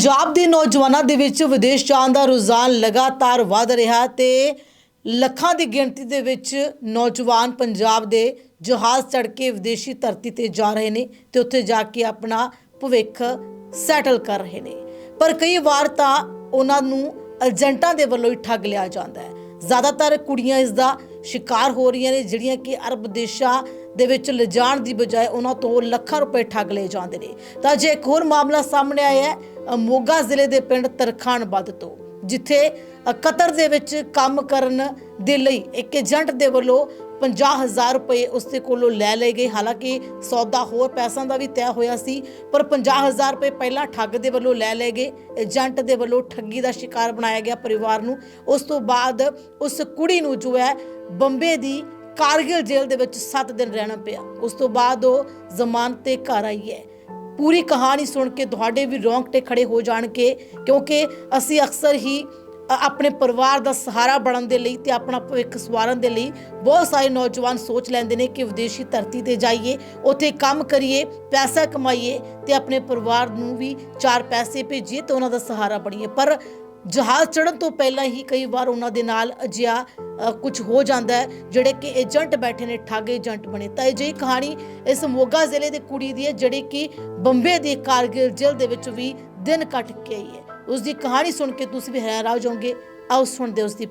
ਪੰਜਾਬ ਦੇ ਨੌਜਵਾਨਾਂ ਦੇ ਵਿੱਚ ਵਿਦੇਸ਼ ਜਾਣ ਦਾ ਰੁਝਾਨ ਲਗਾਤਾਰ ਵਧ ਰਿਹਾ ਤੇ ਲੱਖਾਂ ਦੀ ਗਿਣਤੀ ਦੇ ਵਿੱਚ ਨੌਜਵਾਨ ਪੰਜਾਬ ਦੇ ਜਹਾਜ਼ ਚੜ੍ਹ ਕੇ ਵਿਦੇਸ਼ੀ ਧਰਤੀ ਤੇ ਜਾ ਰਹੇ ਨੇ ਤੇ ਉੱਥੇ ਜਾ ਕੇ ਆਪਣਾ ਭਵਿੱਖ ਸੈਟਲ ਕਰ ਰਹੇ ਨੇ। ਪਰ ਕਈ ਵਾਰ ਤਾਂ ਉਹਨਾਂ ਨੂੰ ਏਜੰਟਾਂ ਦੇ ਵੱਲੋਂ ਹੀ ਠੱਗ ਲਿਆ ਜਾਂਦਾ ਹੈ। ਜ਼ਿਆਦਾਤਰ ਕੁੜੀਆਂ ਇਸ ਦਾ ਸ਼ਿਕਾਰ ਹੋ ਰਹੀਆਂ ਨੇ, ਜਿਹੜੀਆਂ ਕਿ ਅਰਬ ਦੇਸ਼ਾਂ ਦੇ ਵਿੱਚ ਲਿਜਾਣ ਦੀ ਬਜਾਏ ਉਹਨਾਂ ਤੋਂ ਲੱਖਾਂ ਰੁਪਏ ਠੱਗ ਲਏ ਜਾਂਦੇ ਨੇ। ਤਾਂ ਜੇ ਇੱਕ ਹੋਰ ਮਾਮਲਾ ਸਾਹਮਣੇ ਆਇਆ ਹੈ ਮੋਗਾ ਜ਼ਿਲ੍ਹੇ ਦੇ ਪਿੰਡ ਤਰਖਾਣ ਬੱਦ ਤੋਂ, ਜਿੱਥੇ ਕਤਰ ਦੇ ਵਿੱਚ ਕੰਮ ਕਰਨ ਦੇ ਲਈ ਇੱਕ ਏਜੰਟ ਦੇ ਵੱਲੋਂ 50000 ਰੁਪਏ ਉਸ ਦੇ ਕੋਲੋਂ ਲੈ ਲਏ ਗਏ। ਹਾਲਾਂਕਿ ਸੌਦਾ ਹੋਰ ਪੈਸਿਆਂ ਦਾ ਵੀ ਤੈਅ ਹੋਇਆ ਸੀ, ਪਰ 50000 ਰੁਪਏ ਪਹਿਲਾਂ ਠੱਗ ਦੇ ਵੱਲੋਂ ਲੈ ਲਏ ਗਏ। ਏਜੰਟ ਦੇ ਵੱਲੋਂ ਠੱਗੀ ਦਾ ਸ਼ਿਕਾਰ ਬਣਾਇਆ ਗਿਆ ਪਰਿਵਾਰ ਨੂੰ। ਉਸ ਤੋਂ ਬਾਅਦ ਉਸ ਕੁੜੀ ਨੂੰ ਜੋ ਹੈ, ਬੰਬੇ ਦੀ ਕਾਰਗਿਲ ਜੇਲ੍ਹ ਦੇ ਵਿੱਚ 7 ਦਿਨ ਰਹਿਣਾ ਪਿਆ। ਉਸ ਤੋਂ ਬਾਅਦ ਉਹ ਜ਼ਮਾਨਤ ਤੇ ਘਰ ਆਈ ਹੈ। ਪੂਰੀ ਕਹਾਣੀ ਸੁਣ ਕੇ ਤੁਹਾਡੇ ਵੀ ਰੌਂਗਟੇ ਖੜੇ ਹੋ ਜਾਣਗੇ, ਕਿਉਂਕਿ ਅਸੀਂ ਅਕਸਰ ਹੀ ਆਪਣੇ ਪਰਿਵਾਰ ਦਾ ਸਹਾਰਾ ਬਣਨ ਦੇ ਲਈ ਤੇ ਆਪਣਾ ਭਵਿੱਖ ਸਵਾਰਨ ਦੇ ਲਈ ਬਹੁਤ ਸਾਰੇ ਨੌਜਵਾਨ ਸੋਚ ਲੈਂਦੇ ਨੇ ਕਿ ਵਿਦੇਸ਼ੀ ਧਰਤੀ ਤੇ ਜਾਈਏ, ਉੱਥੇ ਕੰਮ ਕਰੀਏ, ਪੈਸਾ ਕਮਾਈਏ ਤੇ ਆਪਣੇ ਪਰਿਵਾਰ ਨੂੰ ਵੀ ਚਾਰ ਪੈਸੇ ਭੇਜੀਏ ਤੇ ਉਹਨਾਂ ਦਾ ਸਹਾਰਾ ਬਣੀਏ। ਪਰ ਜਹਾਜ਼ ਚੜਨ ਤੋਂ ਪਹਿਲਾਂ ਹੀ ਕਈ ਵਾਰ ਉਹਨਾਂ ਦੇ ਨਾਲ ਅਜਿਹਾ ਕੁਝ ਹੋ ਜਾਂਦਾ ਹੈ, ਜਿਹੜੇ ਕਿ ਏਜੰਟ ਬੈਠੇ ਨੇ, ਠੱਗ ਏਜੰਟ ਬਣੇ। ਤਾਂ ਇਹ ਜਿਹੀ ਕਹਾਣੀ ਇਸ ਮੋਗਾ ਜ਼ਿਲ੍ਹੇ ਦੀ ਕੁੜੀ ਦੀ ਹੈ, ਜਿਹੜੀ ਕਿ ਬੰਬੇ ਦੀ ਕਾਰਗਿਲ ਜੇਲ੍ਹ ਦੇ ਵਿੱਚ ਵੀ ਦਿਨ ਕੱਟ ਕੇ ਆਈ ਹੈ। ਉਸ ਦੀ ਕਹਾਣੀ ਸੁਣ ਕੇ ਤੁਸੀਂ ਵੀ ਹੈਰਾਨ ਹੋ ਜਾਓਗੇ। ਆਓ ਸੁਣਦੇ ਉਸ ਦੀ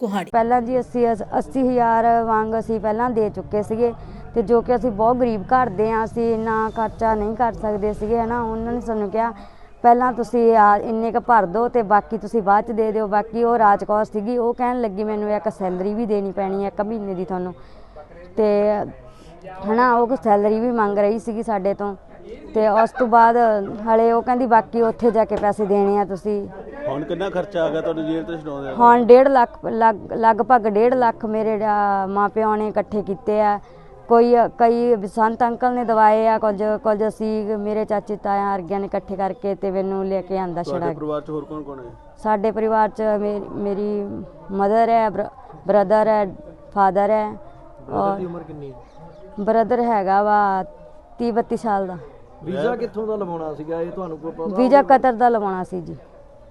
ਕਹਾਣੀ। ਪਹਿਲਾਂ ਜੀ ਅਸੀਂ 80000 ਵਾਂਗ ਅਸੀਂ ਪਹਿਲਾਂ ਦੇ ਚੁੱਕੇ ਸੀਗੇ ਤੇ ਜੋ ਕਿ ਅਸੀਂ ਬਹੁਤ ਗਰੀਬ ਘਰ ਦੇ ਆ ਅਸੀਂ ਇੰਨਾ ਖਰਚਾ ਨਹੀਂ ਕਰ ਸਕਦੇ ਸੀਗੇ, ਹਨਾ। ਉਹਨਾਂ ਨੇ ਸਾਨੂੰ ਕਿਹਾ ਪਹਿਲਾਂ ਤੁਸੀਂ ਆ ਇੰਨੇ ਕ ਭਰ ਦਿਓ ਤੇ ਬਾਕੀ ਤੁਸੀਂ ਬਾਅਦ ਚ ਦੇ ਦਿਓ ਬਾਕੀ ਉਹ ਰਾਜਕੌਰ ਸੀਗੀ ਉਹ ਕਹਿਣ ਲੱਗੀ ਮੈਨੂੰ ਇੱਕ ਸੈਲਰੀ ਵੀ ਦੇਣੀ ਪੈਣੀ ਹੈ ਇੱਕ ਮਹੀਨੇ ਦੀ ਤੁਹਾਨੂੰ। ਤੇ ਹਨਾ ਉਹ ਸੈਲਰੀ ਵੀ ਮੰਗ ਰਹੀ ਸੀਗੀ ਸਾਡੇ ਤੋਂ। ਤੇ ਉਸ ਤੋਂ ਬਾਅਦ ਹਲੇ ਉਹ ਕਹਿੰਦੀ ਬਾਕੀ ਉੱਥੇ ਜਾ ਕੇ ਪੈਸੇ ਦੇਣੇ ਆ ਤੁਸੀਂ। ਹੁਣ ਕਿੰਨਾ ਖਰਚਾ ਆ ਗਿਆ ਤੁਹਾਨੂੰ ਜੇਲ੍ਹ ਤੋਂ ਛਡਾਉਂਦੇ ਹੁਣ 1.5 ਲੱਖ ਲੱਗ- ਲਗਭਗ 1.5 ਲੱਖ ਮੇਰੇ ਅਹ, ਮਾਪਿਆਂ ਨੇ ਇਕੱਠੇ ਕੀਤੇ ਆ। ਕੋਈ ਕਈ ਬਸੰਤ ਅੰਕਲ ਨੇ ਦਵਾਏ ਆ ਕੁਝ ਕੁਝ ਅਸੀਂ ਮੇਰੇ ਚਾਚੇ ਤਾਇਆ ਵਰਗਿਆਂ ਨੇ ਇਕੱਠੇ ਕਰਕੇ ਤੇ ਮੈਨੂੰ ਲੈ ਕੇ ਆਂਦਾ ਛੜਾ ਤੁਹਾਡੇ ਪਰਿਵਾਰ 'ਚ ਹੋਰ ਕੌਣ ਕੌਣ ਹੈ? ਸਾਡੇ ਪਰਿਵਾਰ ਚ ਮੇਰੀ ਮਦਰ ਹੈ ਬ੍ਰਦਰ ਹੈ ਫਾਦਰ ਹੈ ਔਰ ਦੀ ਉਮਰ ਕਿੰਨੀ ਹੈ? ਬ੍ਰਦਰ ਹੈਗਾ ਵਾ 30 32 ਸਾਲ ਦਾ। ਵੀਜ਼ਾ ਕਿੱਥੋਂ ਦਾ ਲਵਾਉਣਾ ਸੀਗਾ? ਇਹ ਤੁਹਾਨੂੰ ਕੋਈ ਪਤਾ ਵੀਜ਼ਾ ਕਤਰ ਦਾ ਲਵਾਉਣਾ ਸੀ ਜੀ।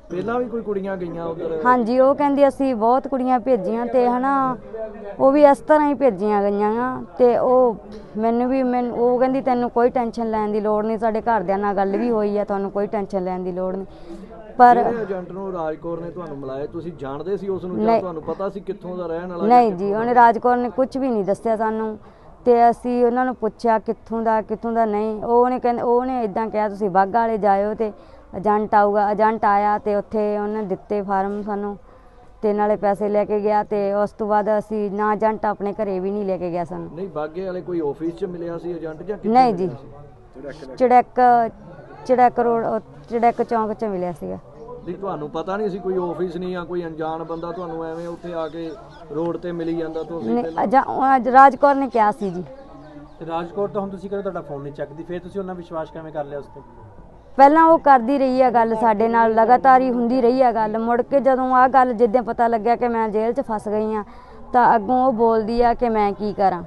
ਪਹਿਲਾਂ ਵੀ ਕੋਈ ਕੁੜੀਆਂ ਗਈਆਂ ਉਧਰ? ਹਾਂਜੀ ਉਹ ਕਹਿੰਦੀ ਅਸੀਂ ਬਹੁਤ ਕੁੜੀਆਂ ਭੇਜੀਆਂ ਤੇ ਹਨਾ ਉਹ ਵੀ ਇਸ ਤਰ੍ਹਾਂ ਹੀ ਭੇਜੀਆਂ ਗਈਆਂ ਆ ਤੇ ਉਹ ਮੈਨੂੰ ਵੀ ਮੈਨੂੰ ਉਹ ਕਹਿੰਦੀ ਤੈਨੂੰ ਕੋਈ ਟੈਨਸ਼ਨ ਲੈਣ ਦੀ ਲੋੜ ਨਹੀਂ ਸਾਡੇ ਘਰਦਿਆਂ ਨਾਲ ਗੱਲ ਵੀ ਹੋਈ ਆ ਤੁਹਾਨੂੰ ਕੋਈ ਟੈਨਸ਼ਨ ਲੈਣ ਦੀ ਲੋੜ ਨਹੀਂ। ਪਰ ਏਜੰਟ ਨੂੰ ਰਾਜਕੌਰ ਨੇ ਤੁਹਾਨੂੰ ਮਿਲਾਇਆ ਤੁਸੀਂ ਜਾਣਦੇ ਸੀ ਉਸ ਨੂੰ ਜਾਂ ਨਹੀਂ। ਤੁਹਾਨੂੰ ਪਤਾ ਸੀ ਕਿੱਥੋਂ ਦਾ ਰਹਿਣ ਵਾਲਾ ਨਹੀਂ ਜੀ ਉਹਨੇ ਰਾਜਕੌਰ ਨੇ ਕੁਝ ਵੀ ਨਹੀਂ ਦੱਸਿਆ ਸਾਨੂੰ ਤੇ ਅਸੀਂ ਉਹਨਾਂ ਨੂੰ ਪੁੱਛਿਆ ਕਿੱਥੋਂ ਦਾ ਕਿੱਥੋਂ ਦਾ ਨਹੀਂ। ਉਹ ਉਹਨੇ ਕਹਿੰਦੇ ਉਹਨੇ ਇਦਾਂ ਕਿਹਾ ਤੁਸੀਂ ਬਾਗਾ ਵਾਲੇ ਜਾਇਓ ਤੇ ਏਜੰਟ ਆਊਗਾ ਏਜੰਟ ਆਇਆ ਤੇ ਉੱਥੇ ਉਹਨੇ ਦਿੱਤੇ ਫਾਰਮ ਸਾਨੂੰ ਤੇ ਨਾਲੇ ਪੈਸੇ ਲੈ ਕੇ ਗਿਆ ਤੇ ਉਸ ਤੋਂ ਬਾਅਦ ਅਸੀਂ ਨਾ ਏਜੰਟ ਆਪਣੇ ਘਰੇ ਵੀ ਨਹੀਂ ਲੈ ਕੇ ਗਿਆ ਸਾਨੂੰ। ਨਹੀਂ ਬਾਗੇ ਵਾਲੇ ਕੋਈ ਆਫਿਸ 'ਚ ਮਿਲਿਆ ਸੀ ਏਜੰਟ ਜਾਂ ਕਿੱਥੇ ਨਹੀਂ ਜੀ? ਚੜੈਕ ਚੜੈਕ ਰੋਡ ਚੜੈਕ ਚੌਂਕ 'ਚ ਮਿਲਿਆ ਸੀਗਾ। ਨਹੀਂ ਤੁਹਾਨੂੰ ਪਤਾ ਨਹੀਂ ਸੀ ਕੋਈ ਆਫਿਸ ਨਹੀਂ ਜਾਂ ਕੋਈ ਅਣਜਾਣ ਬੰਦਾ ਤੁਹਾਨੂੰ ਐਵੇਂ ਉੱਥੇ ਆ ਕੇ ਰੋਡ ਤੇ ਮਿਲੀ ਜਾਂਦਾ ਤੁਸੀਂ ਨਹੀਂ ਰਾਜਕੌਰ ਨੇ ਕਿਹਾ ਸੀ ਜੀ। ਤੇ ਰਾਜਕੋਟ ਤੋਂ ਹੁਣ ਤੁਸੀਂ ਕਹਿੰਦੇ ਤੁਹਾਡਾ ਫੋਨ ਨਹੀਂ ਚੱਕਦੀ ਫਿਰ ਤੁਸੀਂ ਉਹਨਾਂ ਵਿਸ਼ਵਾਸ ਕਿਵੇਂ ਕਰ ਲਿਆ ਉਸ ਤੇ? ਪਹਿਲਾਂ ਉਹ ਕਰਦੀ ਰਹੀ ਆ ਗੱਲ ਸਾਡੇ ਨਾਲ ਲਗਾਤਾਰ ਹੀ ਹੁੰਦੀ ਰਹੀ ਆ ਗੱਲ। ਮੁੜ ਕੇ ਜਦੋਂ ਆ ਗੱਲ ਜਿੱਦਾਂ ਪਤਾ ਲੱਗਿਆ ਕਿ ਮੈਂ ਜੇਲ੍ਹ 'ਚ ਫਸ ਗਈ ਆ ਤਾਂ ਅੱਗੋਂ ਉਹ ਬੋਲਦੀ ਆ ਕਿ ਮੈਂ ਕੀ ਕਰਾਂ।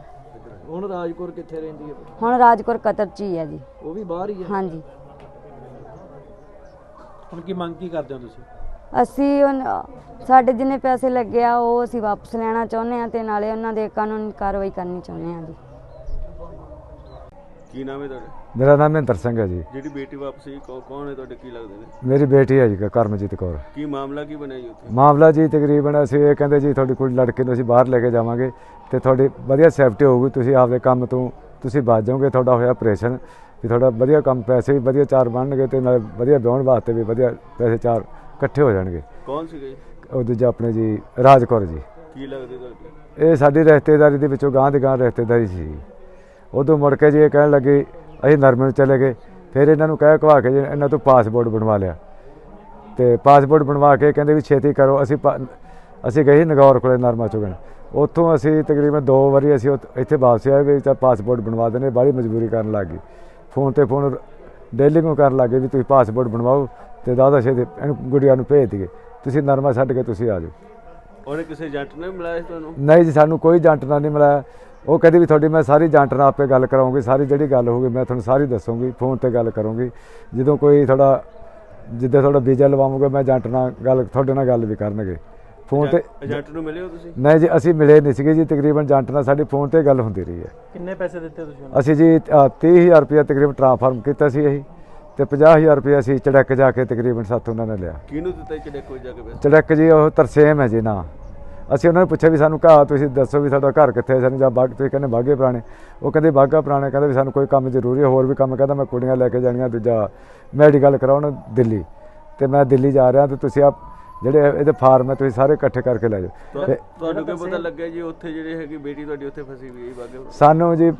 ਹੁਣ ਰਾਜਕੌਰ ਕਿੱਥੇ ਰਹਿੰਦੀ ਹੈ ਹੁਣ ਰਾਜਕੌਰ ਕਤਰ 'ਚ ਹੀ ਆ ਜੀ। ਉਹ ਵੀ ਬਾਹਰ ਹੀ ਹੈ ਹਾਂਜੀ। ਹੁਣ ਕੀ ਮੰਗ ਕੀ ਕਰਦੇ ਹੋ ਤੁਸੀਂ? ਅਸੀਂ ਉਨ- ਸਾਡੇ ਜਿੰਨੇ ਪੈਸੇ ਲੱਗੇ ਆ ਉਹ ਅਸੀਂ ਵਾਪਸ ਲੈਣਾ ਚਾਹੁੰਦੇ ਆ ਤੇ ਨਾਲੇ ਉਹਨਾਂ ਦੇ ਕਾਨੂੰਨੀ ਕਾਰਵਾਈ ਕਰਨੀ ਚਾਹੁੰਦੇ ਆ ਜੀ। ਕੀ ਨਾਮ ਹੈ ਤੁਹਾਡਾ? ਮੇਰਾ ਨਾਮ ਮਹਿੰਦਰ ਸਿੰਘ ਹੈ ਜੀ। ਜਿਹੜੀ ਬੇਟੀ ਵਾਪਸ ਕੌਣ ਹੈ ਤੁਹਾਡੇ ਕੀ ਲੱਗਦੇ ਨੇ? ਮੇਰੀ ਬੇਟੀ ਹੈ ਜੀ ਕਰਮਜੀਤ ਕੌਰ। ਕੀ ਮਾਮਲਾ ਕੀ ਬਣਿਆ ਜੀ ਉੱਥੇ? ਮਾਮਲਾ ਜੀ ਤਕਰੀਬਨ ਅਸੀਂ ਇਹ ਕਹਿੰਦੇ ਜੀ ਤੁਹਾਡੀ ਕੁੜੀ ਲੜਕੇ ਨੂੰ ਅਸੀਂ ਬਾਹਰ ਲੈ ਕੇ ਜਾਵਾਂਗੇ ਤੇ ਤੁਹਾਡੀ ਵਧੀਆ ਸੇਫਟੀ ਹੋਊਗੀ ਤੁਸੀਂ ਆਪਦੇ ਕੰਮ ਤੋਂ ਤੁਸੀਂ ਬਚ ਜਾਓਗੇ ਤੁਹਾਡਾ ਹੋਇਆ ਆਪਰੇਸ਼ਨ। ਵੀ ਤੁਹਾਡਾ ਵਧੀਆ ਕੰਮ ਪੈਸੇ ਵੀ ਵਧੀਆ ਚਾਰ ਬਣਨਗੇ ਤੇ ਨਾਲ ਵਧੀਆ ਵਿਆਹਣ ਵਾਸਤੇ ਵੀ ਵਧੀਆ ਪੈਸੇ ਚਾਰ ਇਕੱਠੇ ਹੋ ਜਾਣਗੇ। ਕੌਣ ਸੀਗੇ? ਉਹ ਦੂਜਾ ਆਪਣੇ ਜੀ ਰਾਜਕੌਰ ਜੀ। ਕੀ ਲੱਗਦੇ ਤੁਹਾਡੇ? ਇਹ ਸਾਡੀ ਰਿਸ਼ਤੇਦਾਰੀ ਦੇ ਵਿੱਚੋਂ ਗਾਂ ਦੀ ਗਾਂ ਰਿਸ਼ਤੇਦਾਰੀ ਸੀ ਉਦੋਂ ਮੁੜ ਕੇ ਜੀ ਇਹ ਕਹਿਣ ਲੱਗੇ, ਅਸੀਂ ਨਰਮੇ ਨੂੰ ਚਲੇ ਗਏ। ਫਿਰ ਇਹਨਾਂ ਨੂੰ ਕਹਿ ਕਵਾ ਕੇ ਜੀ ਇਹਨਾਂ ਤੋਂ ਪਾਸਪੋਰਟ ਬਣਵਾ ਲਿਆ। ਤੇ ਪਾਸਪੋਰਟ ਬਣਵਾ ਕੇ ਕਹਿੰਦੇ ਵੀ ਛੇਤੀ ਕਰੋ, ਅਸੀਂ ਪਾ- ਅਸੀਂ ਗਏ ਸੀ ਨਗੌਰ ਕੋਲੇ ਨਰਮਾ ਚੁਗਣ। ਉੱਥੋਂ ਅਸੀਂ ਤਕਰੀਬਨ ਦੋ ਵਾਰੀ ਅਸੀਂ ਉੱਥ- ਇੱਥੇ ਵਾਪਸ ਆਏ ਵੀ ਤਾਂ ਪਾਸਪੋਰਟ ਬਣਵਾ ਦੇਣੇ ਬਾਹਲੀ ਮਜਬੂਰੀ ਕਰਨ ਲੱਗ ਗਈ। ਫੋਨ ਤੇ ਫੋਨ ਡੇਲੀ ਨੂੰ ਕਰਨ ਲੱਗੇ ਵੀ ਤੁਸੀਂ ਪਾਸਪੋਰਟ ਬਣਵਾਓ ਤੇ ਦਾਦਾ ਛੇਤੀ ਇਹਨੂੰ ਗੁੜੀਆ ਨੂੰ ਭੇਜ ਦਈਏ। ਤੁਸੀਂ ਨਰਮਾ ਛੱਡ ਕੇ ਤੁਸੀਂ ਆ ਜਾਓ। ਉਹਨੇ ਕਿਸੇ ਏਜੰਟ ਨੇ ਮਿਲਾਇਆ ਸੀ ਤੁਹਾਨੂੰ? ਨਹੀਂ ਜੀ ਸਾਨੂੰ ਕੋਈ ਏਜੰਟ ਨਾਲ ਨਹੀਂ ਮਿਲਿਆ ਉਹ ਕਹਿੰਦੀ ਵੀ ਤੁਹਾਡੀ ਮੈਂ ਸਾਰੀ ਏਜੰਟ ਨਾਲ ਆਪੇ ਗੱਲ ਕਰਾਉਂਗੀ ਸਾਰੀ ਜਿਹੜੀ ਗੱਲ ਹੋਊਗੀ ਮੈਂ ਤੁਹਾਨੂੰ ਸਾਰੀ ਦੱਸੂਗੀ ਫੋਨ ਤੇ ਗੱਲ ਕਰੂੰਗੀ। ਜਦੋਂ ਕੋਈ ਤੁਹਾਡਾ ਜਿੱਦਾਂ ਤੁਹਾਡਾ ਵੀਜ਼ਾ ਲਵਾਵਾਂਗਾ ਮੈਂ ਏਜੰਟ ਨਾਲ ਗੱਲ ਤੁਹਾਡੇ ਨਾਲ ਗੱਲ ਵੀ ਕਰਨਗੇ। ਫੋਨ ਤੇ ਏਜੰਟ ਨੂੰ ਮਿਲੇ ਹੋ ਤੁਸੀਂ? ਨਹੀਂ ਜੀ ਅਸੀਂ ਮਿਲੇ ਨਹੀਂ ਸੀਗੇ ਜੀ ਤਕਰੀਬਨ ਏਜੰਟ ਨਾਲ ਸਾਡੀ ਫੋਨ ਤੇ ਗੱਲ ਹੁੰਦੀ ਰਹੀ ਹੈ। ਕਿੰਨੇ ਪੈਸੇ ਦਿੱਤੇ ਤੁਸੀਂ ਉਹਨੂੰ ਅਸੀਂ ਜੀ ਅ, 30000 ਰੁਪਇਆ ਤਕਰੀਬਨ ਟ੍ਰਾਂਸਫਰ ਕੀਤਾ ਸੀ ਅਸੀਂ ਤੇ 50000 ਰੁਪਇਆ ਅਸੀਂ ਚੜਕ ਜਾ ਕੇ ਤਕਰੀਬਨ ਸਾਥੋਂ ਉਹਨਾਂ ਨੇ ਲਿਆ। ਕਿਹਨੂੰ ਦਿੱਤਾ ਚੜੇ ਕੋਈ ਜਾ ਕੇ ਚੜਕ ਜੀ ਉਹ ਤਰਸੇਮ ਹੈ ਜੀ ਨਾ। ਅਸੀਂ ਉਹਨਾਂ ਨੂੰ ਪੁੱਛਿਆ ਵੀ ਸਾਨੂੰ ਘਰ ਤੁਸੀਂ ਦੱਸੋ ਵੀ ਸਾਡਾ ਘਰ ਕਿੱਥੇ ਹੈ ਸਾਨੂੰ ਜਾਂ ਬਾਗ ਤੁਸੀਂ ਕਹਿੰਦੇ ਬਾਗੇ ਪੁਰਾਣੇ। ਉਹ ਕਹਿੰਦੇ ਬਾਗਾ ਪੁਰਾਣੇ ਕਹਿੰਦੇ ਵੀ ਸਾਨੂੰ ਕੋਈ ਕੰਮ ਜ਼ਰੂਰੀ ਹੈ ਹੋਰ ਵੀ ਕੰਮ ਕਹਿੰਦਾ ਮੈਂ ਕੁੜੀਆਂ ਲੈ ਕੇ ਜਾਣੀਆਂ ਦੂਜਾ ਮੈਡੀਕਲ ਕਰਾਉਣ ਦਿੱਲੀ। ਤੇ ਮੈਂ ਦਿੱਲੀ ਜਾ ਰਿਹਾ ਤੇ ਤੁਸੀਂ ਆ ਜਿਹੜੇ ਇਹਦੇ ਫਾਰਮ ਹੈ ਤੁਸੀਂ ਸਾਰੇ ਇਕੱਠੇ ਕਰਕੇ ਲੈ ਜਾਓ। ਤੁਹਾਨੂੰ ਕੀ ਪਤਾ ਲੱਗਿਆ ਜੀ ਉੱਥੇ ਜਿਹੜੇ ਹੈਗੀ ਬੇਟੀ ਤੁਹਾਡੀ ਉੱਥੇ ਫਸੀ ਹੋਈ ਹੈ ਬਾਗੇ ਸਾਨੂੰ ਜੀ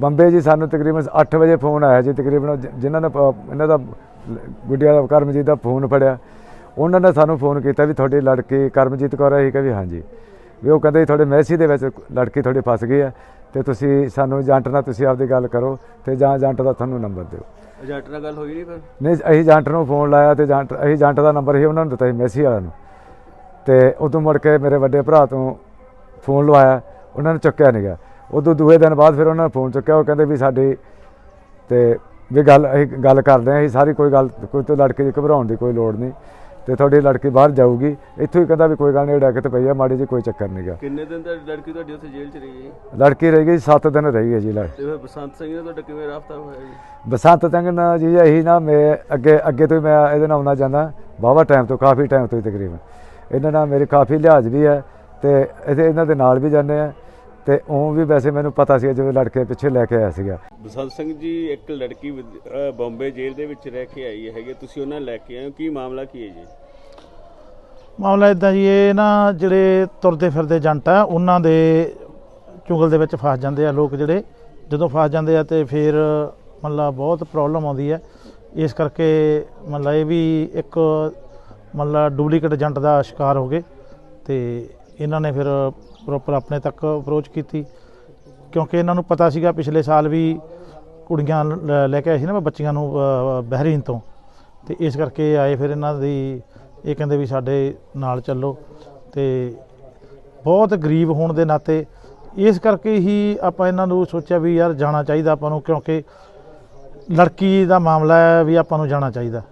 ਬੰਬੇ ਜੀ ਸਾਨੂੰ ਤਕਰੀਬਨ 8 ਵਜੇ ਫੋਨ ਆਇਆ ਜੀ ਤਕਰੀਬਨ ਜਿਨ੍ਹਾਂ ਨੇ ਇਹਨਾਂ ਦਾ ਗੁੱਡੀਆ ਦਾ ਕਰਮਜੀਤ ਦਾ ਫੋਨ ਫੜਿਆ। ਉਹਨਾਂ ਨੇ ਸਾਨੂੰ ਫੋਨ ਕੀਤਾ ਵੀ ਤੁਹਾਡੀ ਲੜਕੀ ਕਰਮਜੀਤ ਕੌਰ ਹੈ ਕਿ ਵੀ ਹਾਂਜੀ। ਵੀ ਉਹ ਕਹਿੰਦੇ ਤੁਹਾਡੇ ਮੈਸੀ ਦੇ ਵਿੱਚ ਲੜਕੀ ਤੁਹਾਡੀ ਫਸ ਗਈ ਹੈ ਤੇ ਤੁਸੀਂ ਸਾਨੂੰ ਏਜੰਟ ਨਾਲ ਤੁਸੀਂ ਆਪਦੀ ਗੱਲ ਕਰੋ ਤੇ ਜਾਂ ਏਜੰਟ ਦਾ ਤੁਹਾਨੂੰ ਨੰਬਰ ਦਿਓ। ਏਜੰਟ ਨਾਲ ਗੱਲ ਹੋਈ ਨਹੀਂ ਫਿਰ? ਨਹੀਂ ਅਸੀਂ ਏਜੰਟ ਨੂੰ ਫੋਨ ਲਾਇਆ ਤੇ ਏਜੰਟ ਅਸੀਂ ਏਜੰਟ ਦਾ ਨੰਬਰ ਹੀ ਉਹਨਾਂ ਨੂੰ ਦਿੱਤਾ ਸੀ ਮੈਸੀ ਵਾਲਿਆਂ ਨੂੰ। ਤੇ ਉਦੋਂ ਮੁੜ ਕੇ ਮੇਰੇ ਵੱਡੇ ਭਰਾ ਤੋਂ ਫੋਨ ਲਵਾਇਆ ਉਹਨਾਂ ਨੇ ਚੁੱਕਿਆ ਨਹੀਂ ਗਿਆ ਉਦੋਂ ਦੂਏ ਦਿਨ ਬਾਅਦ ਫਿਰ ਉਹਨਾਂ ਨੇ ਫੋਨ ਚੁੱਕਿਆ ਉਹ ਕਹਿੰਦੇ ਵੀ ਸਾਡੀ ਤੇ ਵੀ ਗੱਲ ਅਸੀਂ ਗੱਲ ਕਰਦੇ ਹਾਂ ਅਸੀਂ ਸਾਰੀ ਕੋਈ ਗੱਲ ਕੋਈ ਤੋਂ ਲੜਕੇ ਦੀ ਘਬਰਾਉਣ ਦੀ ਕੋਈ ਲੋੜ ਨਹੀਂ। ਤੇ ਤੁਹਾਡੀ ਲੜਕੀ ਬਾਹਰ ਜਾਊਗੀ ਇੱਥੋਂ ਹੀ ਕਹਿੰਦਾ ਵੀ ਕੋਈ ਗੱਲ ਨਹੀਂ ਡੱਕ ਤੇ ਪਈ ਆ ਮਾੜੀ ਜੀ ਕੋਈ ਚੱਕਰ ਨਹੀਂ ਗਾ ਕਿੰਨੇ ਦਿਨ ਤੱਕ ਲੜਕੀ ਤੁਹਾਡੀ ਉੱਥੇ ਜੇਲ੍ਹ 'ਚ ਰਹੀ ਹੈ ਲੜਕੀ ਰਹੀ ਗਈ 7 ਦਿਨ ਰਹੀ ਹੈ ਜੀ ਲੜ। ਤੇ ਫਿਰ ਬਸੰਤ ਸਿੰਘ ਨਾਲ ਤੁਹਾਡਾ ਕਿਵੇਂ ਰਾਬਤਾ ਹੋਇਆ ਜੀ? ਬਸੰਤ ਸਿੰਘ ਨਾਲ ਜੀ ਇਹੀ ਨਾ ਮੈਂ ਅੱਗੇ ਅੱਗੇ ਤੋਂ ਮੈਂ ਇਹਦੇ ਨਾਲ ਆਉਣਾ ਜਾਂਦਾ ਬਾਵਾ ਟਾਈਮ ਤੋਂ ਕਾਫੀ ਟਾਈਮ ਤੋਂ ਹੀ ਤਕਰੀਬਨ। ਇਹਨਾਂ ਨਾਲ ਮੇਰੀ ਕਾਫੀ ਲਿਹਾਜ਼ ਵੀ ਹੈ ਤੇ ਇਹਦੇ ਇਹਨਾਂ ਦੇ ਨਾਲ ਵੀ ਜਾਂਦੇ ਆ। ਤੇ ਉਹ ਵੀ ਵੈਸੇ ਮੈਨੂੰ ਪਤਾ ਸੀ ਜਦੋਂ ਲੜਕੇ ਪਿੱਛੇ ਲੈ ਕੇ ਆਇਆ ਸੀਗਾ। ਬਸੰਤ ਸਿੰਘ ਜੀ ਇੱਕ ਲੜਕੀ ਬੰਬੇ ਜੇਲ੍ਹ ਦੇ ਵਿੱਚ ਰਹਿ ਕੇ ਆਈ ਹੈਗੇ ਤੁਸੀਂ ਉਹਨਾਂ ਲੈ ਕੇ ਆਏ ਹੋ ਕੀ ਮਾਮਲਾ ਕੀ ਹੈ ਜੀ? ਮਾਮਲਾ ਇਦਾਂ ਜੀ ਇਹ ਨਾ ਜਿਹੜੇ ਤੁਰਦੇ ਫਿਰਦੇ ਏਜੰਟ ਆ ਉਹਨਾਂ ਦੇ ਚੁੰਗਲ ਦੇ ਵਿੱਚ ਫਸ ਜਾਂਦੇ ਆ ਲੋਕ ਜਿਹੜੇ। ਜਦੋਂ ਫਸ ਜਾਂਦੇ ਆ ਤੇ ਫਿਰ ਮਤਲਬ ਬਹੁਤ ਪ੍ਰੋਬਲਮ ਆਉਂਦੀ ਹੈ ਇਸ ਕਰਕੇ ਮਤਲਬ ਇਹ ਵੀ ਇੱਕ ਮਤਲਬ ਡੁਪਲੀਕੇਟ ਏਜੰਟ ਦਾ ਸ਼ਿਕਾਰ ਹੋ ਗਏ ਤੇ ਇਹਨਾਂ ਨੇ ਫਿਰ ਪ੍ਰੋਪਰ ਆਪਣੇ ਤੱਕ ਅਪਰੋਚ ਕੀਤੀ। ਕਿਉਂਕਿ ਇਹਨਾਂ ਨੂੰ ਪਤਾ ਸੀਗਾ ਪਿਛਲੇ ਸਾਲ ਵੀ ਕੁੜੀਆਂ ਲ- ਲੈ ਕੇ ਆਏ ਸੀ ਨਾ ਬੱਚੀਆਂ ਨੂੰ ਬਹਿਰੀਨ ਤੋਂ। ਤੇ ਇਸ ਕਰਕੇ ਆਏ ਫਿਰ ਇਹਨਾਂ ਦੀ, ਇਹ ਕਹਿੰਦੇ ਵੀ ਸਾਡੇ ਨਾਲ ਚੱਲੋ। ਤੇ ਬਹੁਤ ਗਰੀਬ ਹੋਣ ਦੇ ਨਾਤੇ ਇਸ ਕਰਕੇ ਹੀ ਆਪਾਂ ਇਹਨਾਂ ਨੂੰ ਸੋਚਿਆ ਵੀ ਯਾਰ ਜਾਣਾ ਚਾਹੀਦਾ ਆਪਾਂ ਨੂੰ, ਕਿਉਂਕਿ ਲੜਕੀ ਦਾ ਮਾਮਲਾ ਹੈ ਵੀ ਆਪਾਂ ਨੂੰ ਜਾਣਾ ਚਾਹੀਦਾ।